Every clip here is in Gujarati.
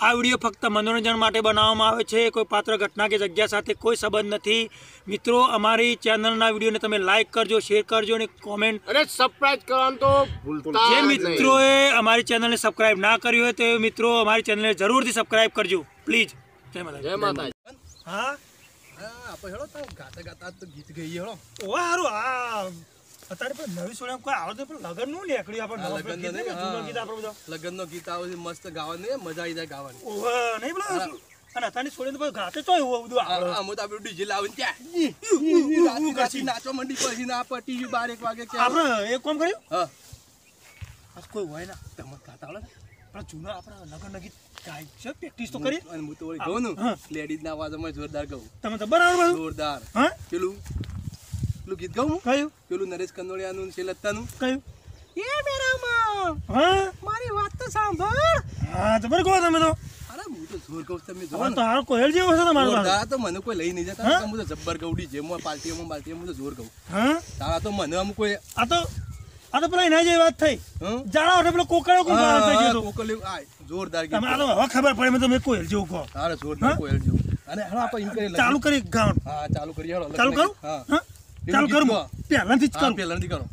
આ વીડિયો ફક્ત મનોરંજન માટે બનાવવામાં આવે છે. કોઈ પાત્ર ઘટના કે જગ્યા સાથે કોઈ સંબંધ નથી. મિત્રો અમારી ચેનલના વિડીયોને તમે લાઈક કરજો શેર કરજો અને કોમેન્ટ અને સબસ્ક્રાઇબ કરવાનું તો ભૂલતા જે મિત્રોએ અમારી ચેનલને સબસ્ક્રાઇબ ના કર્યું હોય તો મિત્રો અમારી ચેનલને જરૂરથી સબસ્ક્રાઇબ કરજો. પ્લીઝ જય માતા જય માતા હા? આપણે હેડો તો ગાતા ગાતા તો ગીત ગઈએ હેડો. ઓ હારું આ અત્યારે પણ નવી સોળિયા કોઈ આવડતું પણ લગનનું નીકળ્યું આપણે લગન ગીત આપણે બધા લગ્નનો ગીત આવે મસ્ત ગાવાની મજા આવી જાય ગાવાની. ઓહ, નહીં બોલો? અને અત્યારની સોળીને તો ગાતે ચોય એવું બધું આવડે. અમુક તો આપણે ડીજે લાવીને ત્યાં ઉ, રાતે ઉ, રાતે કરશી. નાચવા મંડી પછી ના પટી બાર એક વાગે આપણે એક કામ કર્યું? હા. આ કોઈ હોય ના. તમે ગાતા આવડે ને? જૂના આપણા લગન ગીત ગાય છે પ્રેક્ટિસ તો કરી અને હું તો વળી કહું ને લેડીઝ ના અવાજમાં જોરદાર કહું તમે તો બરાબર જોરદાર. હા? પેલું? પેલું ગીત ગાઉં હું? કયું? પેલું નરેશ કંદોળિયાનું ને શેલત્તાનું કયું? એ મેરામાં! હા? મારી વાત તો સાંભળ! હા તો બરાબર કહો તમે તો. અરે હું તો જોર કહું તમે જો તો હારો કોહેલ જેવો છે તમારો પાસે. તો મને કોઈ લઈ નહીં જતા. હું? તો જબ્બર ગૌડી જેમાં પાર્ટીઓમાં પાર્ટીઓમાં હું તો જોર કહું. હા? તારા તો મને અમુક કોઈ આ તો આ તો પેલા એના જેવી વાત થઈ. જાણા એટલે પેલો કોકળો કોક થઈ ગયો તો. આ જોરદાર તમે આ તો હવે ખબર પડે મેં તમે કોહેલ જેવું કહો. તારે જોરદાર હા? કોયલ જેવું. અને હેડો આપણે ચાલુ કરી ગાઉન. હા ચાલુ કરી હેલો ચાલુ કરું? હા? ચાલુ કરું. પહેલાથી જ કરું. પહેલાથી કરો.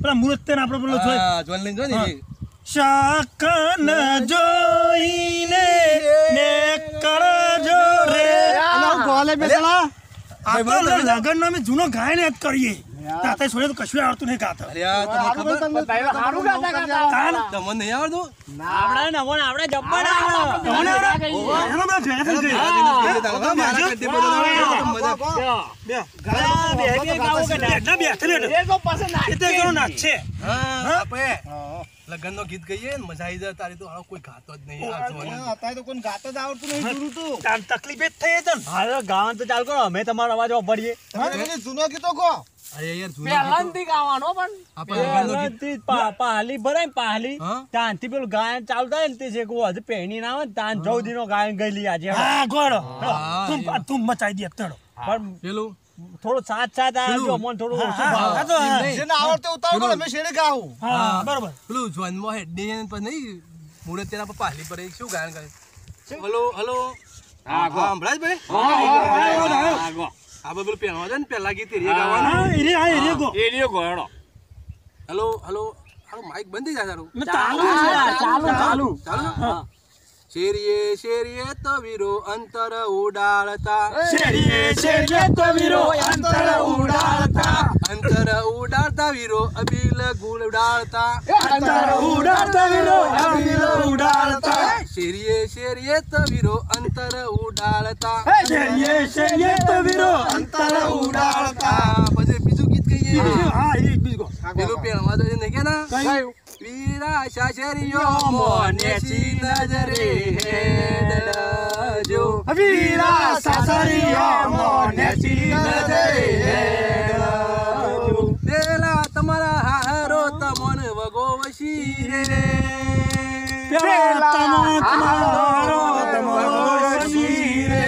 પેલા મુહૂર્ત તેને આપણે પેલો જોઈ. જોઈ લઈને જોઈ ને. શાકન જોઈને ને કરજો રે આ તો લગનનો અમે જૂનો ગાયને યાદ કરીએ. તાતે છોડે તો કશું આવડતું નહીં ગાતા. અરે યાર તમને ખબર? હારું ગાતા ગાતા? તમને નહીં આવડતું? આવડે ને મને આવડે જબ્બર આવડે તમને આવડે? એનો બધા ભેગા થઈ. હા, મારા કદી બોલો. મજા બે. હા, બે. બે. ગાવું કે ના? બેઠા બે. બેઠા. એ તો પાસે ના એ તો ના છે હા. આપણે લગ્નનો ગીત ગઈએ ને મજા આવી જાય. તારી તો હાલો કોઈ ગાતો જ નહીં આ જોને. તાન તકલીફ જ થઈ તન. હા તો ગાવાનું તો ચાલ કરો. અમે તમારો અવાજ વાપરીએ. જૂનો યાર કહો પણ આપણે લગ્નનો ગીત પહેલાથી પા- પાલી ભરાય ને હા? ત્યાંથી પેલું ગાયન ચાલુ થાય ને તે છે કે હજુ પહેણી ના આવે ને ત્યાં ચૌદ દિનો ગાયન ગયેલી આજે હા ગોળો હા, તું. તું મચાઈ દે તડો પણ પેલું થોડું સાત સાત આવજો પેલું. મને થોડું હા, ઓછું હા, ભાવે. હા, તો હા. પેલું. હા બરોબર પેલું જોનમાં હેડ દે ને પછી નહીં મુહૂર્ત તેના પર પાલી પર શું ગાયન કરે હલો હલો હા સંભળાય છે ભાઈ આ છે ને પહેલા ગીત એ ગાવાનું. હા એરે હા એરે ગો. એરિયો ગોળો હેલો હલો. હાલો માઈક બંધ થઈ જાય તારું. ચાલુ ચાલુ ચાલુ ચાલુ ચાલુ. શેરીએ શેરીએ તો વીરો અંતર ઉડાડતા. શેરીએ શેરીએ તો વીરો અંતર ઉડાડતા અંતર ઉડાડતા વીરો અબીલ ગુલ ઉડાડતા. અંતર ઉડાડતા વીરો અબીલ ઉડાડતા. શેરીએ શેરીએ તો વીરો અંતર ઉડાડતા. શેરીએ શેરીએ તો વીરો અંતર ઉડાડતા. પછી બીજું ગીત કહીએ. હા એ બીજું. પેલું પેણવા તો નહીં કે ના કયું? વીરા શાશરીઓ મોને સી નજરે હેડજો વીરા સાસરીઓ મોને નજરે વસી રે. પેલા તમો તમારો તમો શીરે.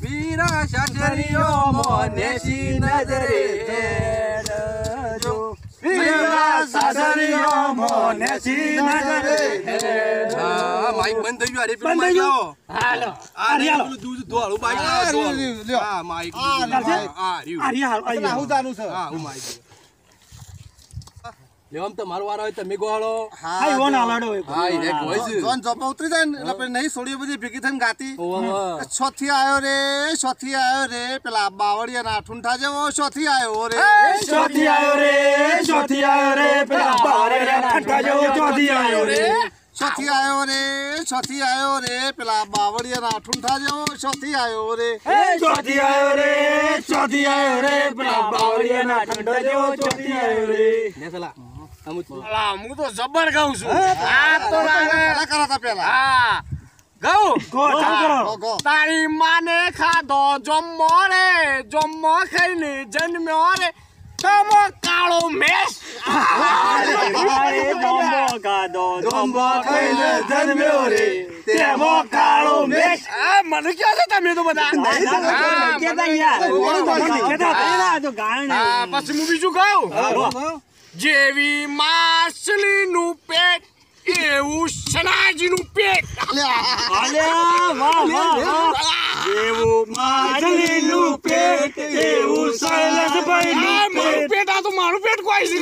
વીરા શાશરીઓ મોને સી નજરે વીરા સાસરીઓ મોને સી નજરે હા માઈક બંધ થઈ ગયું. અરે પેલું માઈક? લાવો. હાલો. આ રે પેલું દૂધ ધોળું માઈક લાવો. હા માઈક આ રહ્યું. આરી હાલ આઈ હા હું માઈક લેવામ તમારો વારો હોય તમે ગોળો આઈ વોન આલાડો હા એ હોય છે જોન જોપા ઉતરી જાય ને એટલે પછી નહીં છોડીઓ બધી ભેગી થઈને ગાતી. છોથી આયો રે છોથી આયો રે પેલા બાવળિયા ના ઠુંઠા જેવો છોથી આયો રે ચોથી આયો રે ચોથી આયો રે પેલા બાવળિયા ના ઠુંઠા જેવો ચોથી આયો રે છોથી આયો રે છોથી આયો રે પેલા બાવળિયા ના ઠુંઠા જેવો છોથી આયો રે ચોથી આયો રે ચોથી આયો રે પેલા બાવળિયાના ઠંડા જેવો ચોથી આયો રે સલા અલા, હું તો જબર ગાઉં છું. આ તો લાગે તા પેલા હા. ગાઉં? ગો ચાલુ કરો. તારી માને ખાધો જમો રે જમો ખાઈને જન્મ્યો રે. તમો કાળો મેસ અરે ગાધો જમ્બો ખાઈને જન્મ્યો રે. તેમો કાળો મેઘ આ મને કહો છો તમે તો બધા. કેતા યાર. કેતા તો ગાયન પછી હું બીજું કહું? જેવી માછલીનું પેટ એવું સનાજીનું પેટ. જેવું માછલીનું પેટ એવું પેટ. આ તો મારું પેટ કોઈ છે.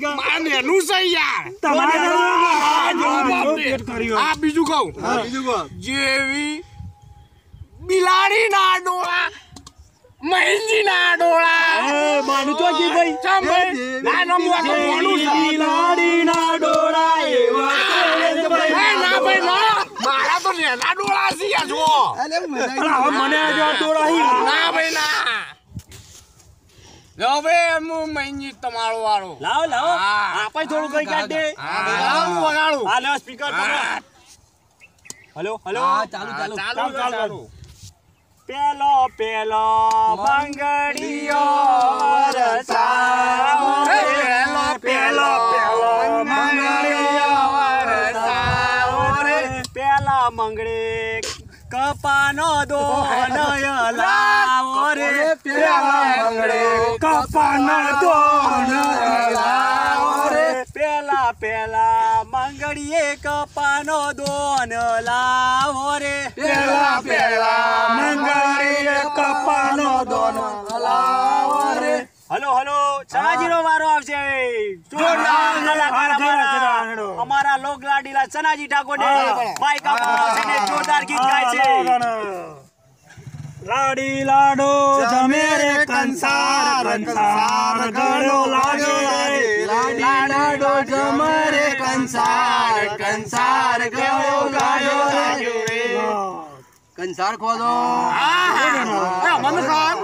તમારે છે યાર. તમારે આ બીજું કહું. બીજું કહો. જેવી બિલાડી ના ડોળા મહેંદી ડોળા. માનું તો કી ભાઈ સાંભળ ભાઈ? ના ના હું તો મોનું છે. બિલાડીના ડોળા એવા એ ના ભાઈ ના. મારા તો નેના ડોળા છે યાર જો હવે મને આ ડોળા હી. ના ભાઈ ના. હું મહેંદી તમારો વાળો. લાવ લાવો. આપણે થોડું કઈ કાઢ દે. હા ભાઈ હું. વગાડું. હા. Speaker hello hello. હા ચાલુ ચાલુ, ચાલુ. ચાલુ. પેલો પેલો મંગળીઓ વરસાવો રે. પેલો પેલો મંગળીઓ વરસાવો રે. પેલા મંગળે કપાનો દોન લાવો રે પેલા મંગળે કપાનો દોન લાવો રે પેલા પેલા મંગળીએ કપાનો દોન લાવો રે. પેલા પેલા મંગળી કપાનો દોન લાવો રે. હલો હલો ચનાજીનો વારો આવશે. અમારા લોક લાડીલા ચનાજી ઠાકોર ને માઈક આપવામાં જોરદાર ગીત ગાય છે. લાડી લાડો જમે રે કંસાર કંસાર ગળો લાગે લાડી લાડો જમરે કંસાર. કંસાર ગયો ગાયો રે. કંસાર ખોદો. મન ખાન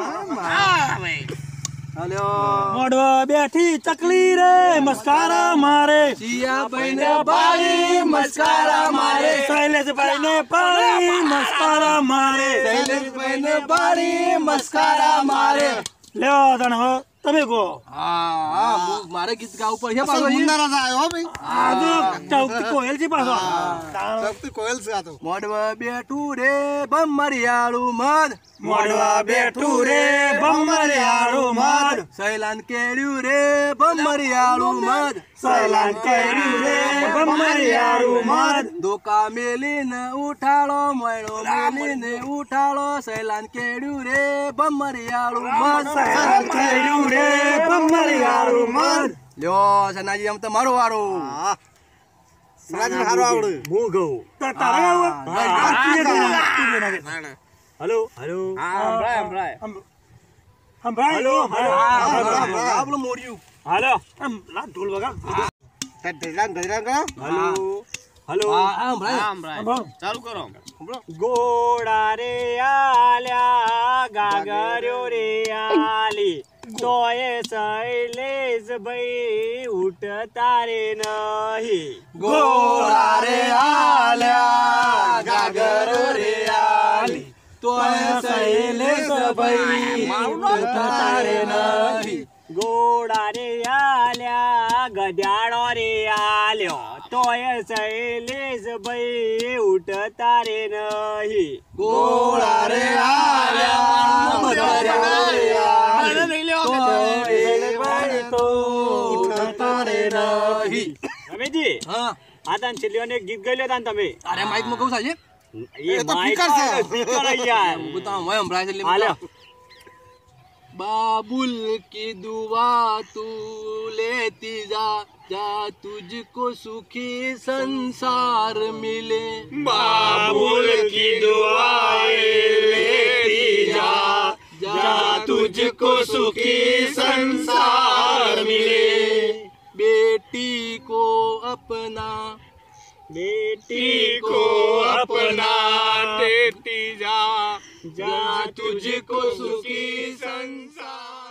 મોડવા બેઠી ચકલી રે મસ્કારા મારે. સિયા બાળી મસ્કારા મારે. મસ્કારા મારે. બાળી મસ્કારા મારે. લ્યો તમે કહો. હા હા મારે ગીત ગાવું પડશે પાછો. જ આવ્યો હો ભાઈ. આ તો ચૌકી કોયલ છે પાછો. શક્તિ કોયલ છે આ તો. મોડમાં બેઠું રે ભમરિયાળું મન. મોડવા બેઠું રે ભમરિયાળું મન સૈલાન કેળ્યું રે ભમરિયાળું મન સૈલાન કેળ્યું રે ભમરિયાળું મધ. ધોકા મેલીને ઉઠાળો મોયણો મેલીને ઉઠાળો. સૈલાન કેળ્યું રે ભમરિયાળું મન સૈલાન કેળ્યું રે ભમરિયાળું મન લ્યો સનાજી આમ તમારો વારો. હા. સનાજી સારું આવડે. હું ગઉં તારે હલો હલો સંભળાય સંભળાય સંભળાય હલો આપણું મોર્યું હલો આમ લા ઢોલ વગા. હલો હલો હા. હા. સંભળાય. ચાલુ કરો ગોળા રે આલ્યા ગાગર્યો રે આલી. તોય શૈલેષ ભાઈ ઉઠતા રે નહીં. ગોળા રે આલ્યા ભાઈ ઉઠતા રે નથી. ગોળા રે આલ્યા ગધ્યાળો રે આલ્યો. તોય શૈલેષ ભાઈ ઉઠતા રે નહીં. ગોળા રે આલ્યા લ્યો તો રમેશજી હા. આ તાન છેલ્લીઓને ગીત ગઈ લો તાન તમે. અરે માઇક મૂકવું સાહેબ ये तो स्पीकर से। स्पीकर आया है बताओ तो मैं हम ब्राज़ील ले आले। बाबुल की दुआ तू लेती जा जा तुझको सुखी संसार मिले। बाबुल की दुआएँ लेती जा जा तुझको सुखी संसार मिले। बेटी को अपना बेटी को अपना देती जा जा तुझको सुखी संसार